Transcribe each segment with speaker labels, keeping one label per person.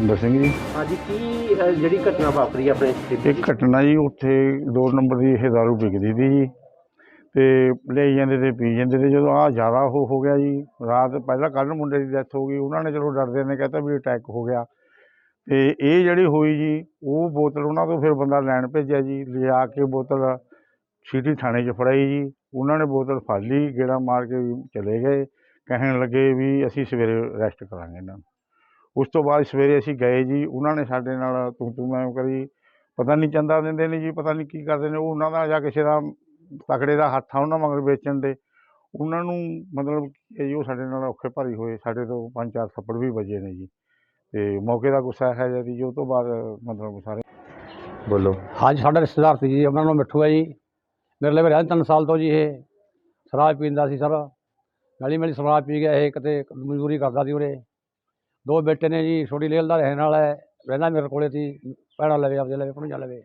Speaker 1: ਸੁੰਦਰ ਸਿੰਘ ਜੀ।
Speaker 2: ਅੱਜ ਕੀ ਜਿਹੜੀ ਘਟਨਾ ਵਾਪਰੀ ਆਪਣੇ ਇੱਥੇ
Speaker 1: ਇੱਕ ਘਟਨਾ ਜੀ ਉੱਥੇ ਦੋ ਨੰਬਰ ਦੀ ਇਹ ਦਾਰੂ ਵਿਕਦੀ ਸੀ ਜੀ। ਤੇ ਲਈ ਜਾਂਦੇ ਤੇ ਪੀ ਜਾਂਦੇ ਤੇ ਜਦੋਂ ਆ ਜ਼ਿਆਦਾ ਉਹ ਹੋ ਗਿਆ ਜੀ ਰਾਤ ਪਹਿਲਾਂ ਕੱਲ੍ਹ ਮੁੰਡੇ ਦੀ ਡੈਥ ਹੋ ਗਈ ਉਹਨਾਂ ਨੇ ਚਲੋ ਡਰਦੇ ਨੇ ਕਹਤਾ ਵੀ ਅਟੈਕ ਹੋ ਗਿਆ। ਤੇ ਇਹ ਜਿਹੜੀ ਹੋਈ ਜੀ ਉਹ ਬੋਤਲ ਉਹਨਾਂ ਤੋਂ ਫਿਰ ਬੰਦਾ ਲੈਣ ਭੇਜਿਆ ਜੀ ਲਿਆ ਕੇ ਬੋਤਲ ਸਿਟੀ ਥਾਣੇ 'ਚ ਫੜਾਈ ਜੀ। ਉਹਨਾਂ ਨੇ ਬੋਤਲ ਫੜ ਲਈ ਗੇੜਾ ਮਾਰ ਕੇ ਵੀ ਚਲੇ ਗਏ। ਕਹਿਣ ਲੱਗੇ ਵੀ ਅਸੀਂ ਸਵੇਰੇ ਅਰੈਸਟ ਕਰਾਂਗੇ ਇਹਨਾਂ ਨੂੰ। ਉਸ ਤੋਂ ਬਾਅਦ ਸਵੇਰੇ ਅਸੀਂ ਗਏ ਜੀ ਉਹਨਾਂ ਨੇ ਸਾਡੇ ਨਾਲ ਤੂੰ ਤੂੰ ਮੈਂ ਕਰੀ ਪਤਾ ਨਹੀਂ ਚੰਦਾ ਦਿੰਦੇ ਨੇ ਜੀ ਪਤਾ ਨਹੀਂ ਕੀ ਕਰਦੇ ਨੇ ਉਹ ਉਹਨਾਂ ਦਾ ਜਾਂ ਕਿਸੇ ਦਾ ਤਕੜੇ ਦਾ ਹੱਥ ਆ ਉਹਨਾਂ ਮਗਰ ਵੇਚਣ ਦੇ ਉਹਨਾਂ ਨੂੰ ਮਤਲਬ ਕੀ ਹੈ ਜੀ ਉਹ ਸਾਡੇ ਨਾਲ ਔਖੇ ਭਾਰੀ ਹੋਏ ਸਾਡੇ ਤੋਂ ਪੰਜ ਚਾਰ ਥੱਪੜ ਵੀ ਵੱਜੇ ਨੇ ਜੀ ਤੇ ਮੌਕੇ ਦਾ ਗੁੱਸਾ ਹੈ ਜੀ ਜੀ ਉਹ ਤੋਂ ਬਾਅਦ ਮਤਲਬ ਸਾਰੇ ਬੋਲੋ।
Speaker 3: ਹਾਂਜੀ ਸਾਡਾ ਰਿਸ਼ਤੇਦਾਰ ਸੀ ਜੀ ਉਹਨਾਂ ਨੂੰ ਮਿੱਠੂ ਹੈ ਜੀ ਮੇਰੇ ਲਈ ਰਿਹਾ ਤਿੰਨ ਸਾਲ ਤੋਂ ਜੀ ਇਹ ਸ਼ਰਾਬ ਪੀਂਦਾ ਸੀ ਸਰ ਗਲੀ ਮੇਲੀ ਸ਼ਰਾਬ ਪੀ ਗਿਆ ਇਹ ਕਿਤੇ ਮਜ਼ਦੂਰੀ ਕਰਦਾ ਸੀ ਉਰੇ। ਦੋ ਬੇਟੇ ਨੇ ਜੀ, ਛੋਟੀ ਲੇਲ ਦਾ ਰਹਿਣ ਵਾਲਾ ਹੈ, ਰਹਿੰਦਾ ਮੇਰੇ ਕੋਲੇ ਸੀ, ਭੈਣਾਂ ਲਵੇ, ਆਪਦੇ ਲਵੇ ਭਣੂਜਾ ਲਵੇ।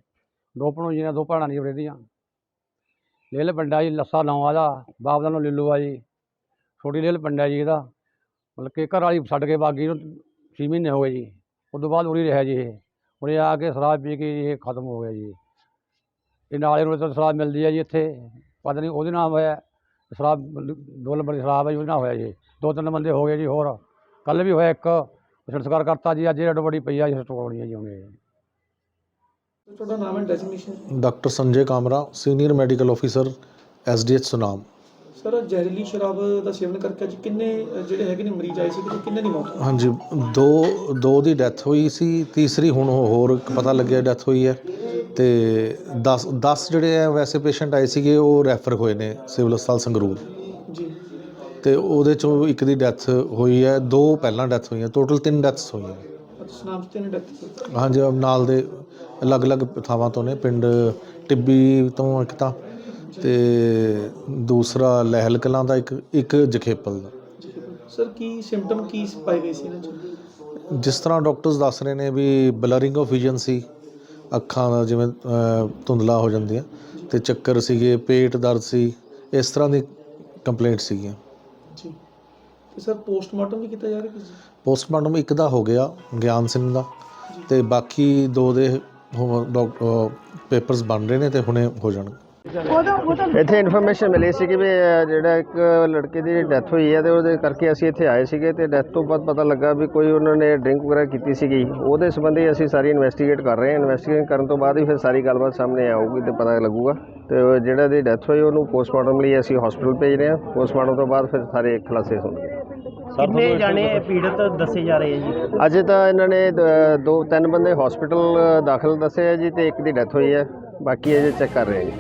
Speaker 3: ਦੋ ਭਣੂਜੀਆਂ ਦੋ ਭੈਣਾਂ ਨਹੀਂ ਰਹਿੰਦੀਆਂ। ਦੀਆਂ ਲੇਲ ਪਿੰਡਾ ਜੀ, ਲੱਸਾ ਨਾਂ ਦਾ ਬਾਪ ਦਾ ਨਾਂ ਲਿੱਲੂ ਆ ਜੀ। ਛੋਟੀ ਲੇਲ ਪਿੰਡਾ ਜੀ ਇਹਦਾ। ਮਤਲਬ ਕਿ ਘਰ ਵਾਲੀ ਛੱਡ ਕੇ ਬਾਗੀ ਨੂੰ ਛੇ ਮਹੀਨੇ ਹੋ ਗਏ ਜੀ। ਉਸ ਤੋਂ ਬਾਅਦ ਉਰੀ ਰਿਹਾ ਜੀ ਇਹ। ਉਰੇ ਆ ਕੇ ਸ਼ਰਾਬ ਪੀ ਕੇ ਇਹ ਖਤਮ ਹੋ ਗਿਆ ਜੀ। ਇਹ ਨਾਲੇ ਨੂੰ ਤਾਂ ਸ਼ਰਾਬ ਮਿਲਦੀ ਹੈ ਜੀ ਇੱਥੇ। ਪਤਾ ਨਹੀਂ ਉਹਦੇ ਨਾਲ ਹੋਇਆ, ਸ਼ਰਾਬ ਦੋ ਨੰਬਰ ਦੀ ਸ਼ਰਾਬ ਹੈ ਜੀ, ਉਹਦੇ ਨਾਲ ਹੋਇਆ ਜੀ। ਦੋ ਤਿੰਨ ਬੰਦੇ ਹੋ ਗਏ ਜੀ ਹੋਰ। ਕੱਲ ਵੀ ਹੋਇਆ ਇੱਕ ਸੰਸਕਾਰ ਕਰਤਾ ਜੀ ਅੱਜ ਇਹ ਬੜੀ ਪਈ ਆ ਜੀ ਹੈ ਜੀ ਉਹਨੇ
Speaker 4: ਤੁਹਾਡਾ ਨਾਮ and designation
Speaker 5: doctor Sanjay Kamra senior medical officer SDH Sunam.
Speaker 4: Sir ਜ਼ਹਿਰੀਲੀ ਸ਼ਰਾਬ ਦਾ ਸੇਵਨ ਕਰਕੇ ਅੱਜ ਕਿੰਨੇ ਜਿਹੜੇ ਹੈਗੇ ਨੇ ਮਰੀਜ਼ ਆਏ ਸੀ ਤੇ ਕਿੰਨੇ ਦੀ ਮੌਤ ਹੋਈ?
Speaker 5: ਹਾਂਜੀ ਦੋ ਦੋ ਦੀ ਡੈਥ ਹੋਈ ਸੀ ਤੀਸਰੀ ਹੁਣ ਹੋਰ ਪਤਾ ਲੱਗਿਆ ਡੈਥ ਹੋਈ ਹੈ। ਤੇ 10 10 ਜਿਹੜੇ ਆ ਵੈਸੇ ਪੇਸ਼ੈਂਟ ਆਏ ਸੀਗੇ ਉਹ ਰੈਫਰ ਹੋਏ ਨੇ ਸਿਵਲ ਹਸਪਤਾਲ ਸੰਗਰੂਰ।
Speaker 4: ਜੀ।
Speaker 5: ਤੇ ਉਹਦੇ ਚੋਂ ਇੱਕ ਦੀ ਡੈਥ ਹੋਈ ਹੈ ਦੋ ਪਹਿਲਾਂ ਡੈਥ ਹੋਈਆਂ ਟੋਟਲ ਤਿੰਨ ਡੈਥਸ ਹੋਈਆਂ।
Speaker 4: ਸੁਨਾਮ ਤੇ ਨੇ ਡੈਥ
Speaker 5: ਹਾਂਜੀ ਨਾਲ ਦੇ ਅਲੱਗ-ਅਲੱਗ ਥਾਵਾਂ ਤੋਂ ਨੇ ਪਿੰਡ ਟਿੱਬੀ ਤੋਂ ਇੱਕ ਤਾਂ ਤੇ ਦੂਸਰਾ ਲਹਿਲ ਕਲਾਂ ਦਾ ਇੱਕ ਇੱਕ ਜਖੇਪਲ ਦਾ।
Speaker 4: ਸਰ ਕੀ ਸਿੰਪਟਮ ਕੀ ਪਾਏ ਗਏ ਸੀ ਇਹਨਾਂ
Speaker 5: ਜਿਸ ਤਰ੍ਹਾਂ ਡਾਕਟਰਸ ਦੱਸ ਰਹੇ ਨੇ ਵੀ ਬਲਰਿੰਗ ਆਫ ਵਿਜ਼ਨ ਸੀ ਅੱਖਾਂ ਦਾ ਜਿਵੇਂ ਧੁੰਦਲਾ ਹੋ ਜਾਂਦੀਆਂ ਤੇ ਚੱਕਰ ਸੀਗੇ ਪੇਟ ਦਰਦ ਸੀ ਇਸ ਤਰ੍ਹਾਂ ਦੀ ਕੰਪਲੇਂਟ ਸੀਗੀਆਂ।
Speaker 4: ਜੀ। ਤੇ ਸਰ ਪੋਸਟਮਾਰਟਮ ਵੀ ਕੀਤਾ ਜਾ ਰਿਹਾ ਕਿਸੇ?
Speaker 5: ਪੋਸਟਮਾਰਟਮ ਇੱਕ ਦਾ ਹੋ ਗਿਆ ਗਿਆਨ ਸਿੰਘ ਦਾ। ਤੇ ਬਾਕੀ ਦੋ ਦੇ ਪੇਪਰਸ ਬਣ ਰਹੇ ਨੇ ਤੇ ਹੁਣੇ ਹੋ ਜਾਣਗੇ।
Speaker 6: ਇੱਥੇ ਇਨਫੋਰਮੇਸ਼ਨ ਮਿਲੀ ਸੀ ਕਿ ਵੀ ਜਿਹੜਾ ਇੱਕ ਲੜਕੇ ਦੀ ਡੈਥ ਹੋਈ ਹੈ ਤੇ ਉਹਦੇ ਕਰਕੇ ਅਸੀਂ ਇੱਥੇ ਆਏ ਸੀਗੇ ਤੇ ਡੈਥ ਤੋਂ ਬਾਅਦ ਪਤਾ ਲੱਗਾ ਵੀ ਕੋਈ ਉਹਨਾਂ ਨੇ ਡਰਿੰਕ ਵਗੈਰਾ ਕੀਤੀ ਸੀਗੀ। ਉਹਦੇ ਸੰਬੰਧੀ ਅਸੀਂ ਸਾਰੀ ਇਨਵੈਸਟੀਗੇਟ ਕਰ ਰਹੇ ਹਾਂ। ਇਨਵੈਸਟੀਗੇਟ ਕਰਨ ਤੋਂ ਬਾਅਦ ਹੀ ਫਿਰ ਸਾਰੀ ਗੱਲਬਾਤ ਸਾਹਮਣੇ ਆਊਗੀ ਤੇ ਪਤਾ ਲੱਗੂਗਾ। ਤੇ ਉਹ ਜਿਹੜਾ ਦੀ ਡੈਥ ਹੋਈ ਉਹਨੂੰ ਪੋਸਟਮਾਰਟਮ ਲਈ ਅਸੀਂ ਹਸਪੀਟਲ ਭੇਜ ਰਹੇ ਹਾਂ। ਪੋਸਟਮਾਰਟਮ ਤੋਂ ਬਾਅਦ ਫਿਰ ਸਾਰੇ ਖੁਲਾਸੇ ਹੋਣਗੇ।
Speaker 2: ਕਿੰਨੇ ਜਾਣੇ ਪੀੜਤ ਦੱਸੇ ਜਾ ਰਹੇ ਆ ਜੀ?
Speaker 6: ਅਜੇ ਤਾਂ ਇਹਨਾਂ ਨੇ ਦ- ਦੋ ਤਿੰਨ ਬੰਦੇ ਹਸਪੀਟਲ ਦਾਖਲ ਦੱਸੇ ਆ ਜੀ ਤੇ ਇੱਕ ਦੀ ਡੈਥ ਹੋਈ ਹੈ। ਬਾਕੀ ਅਜੇ ਚੈੱਕ ਕਰ ਰਹੇ ਹਾਂ ਜੀ।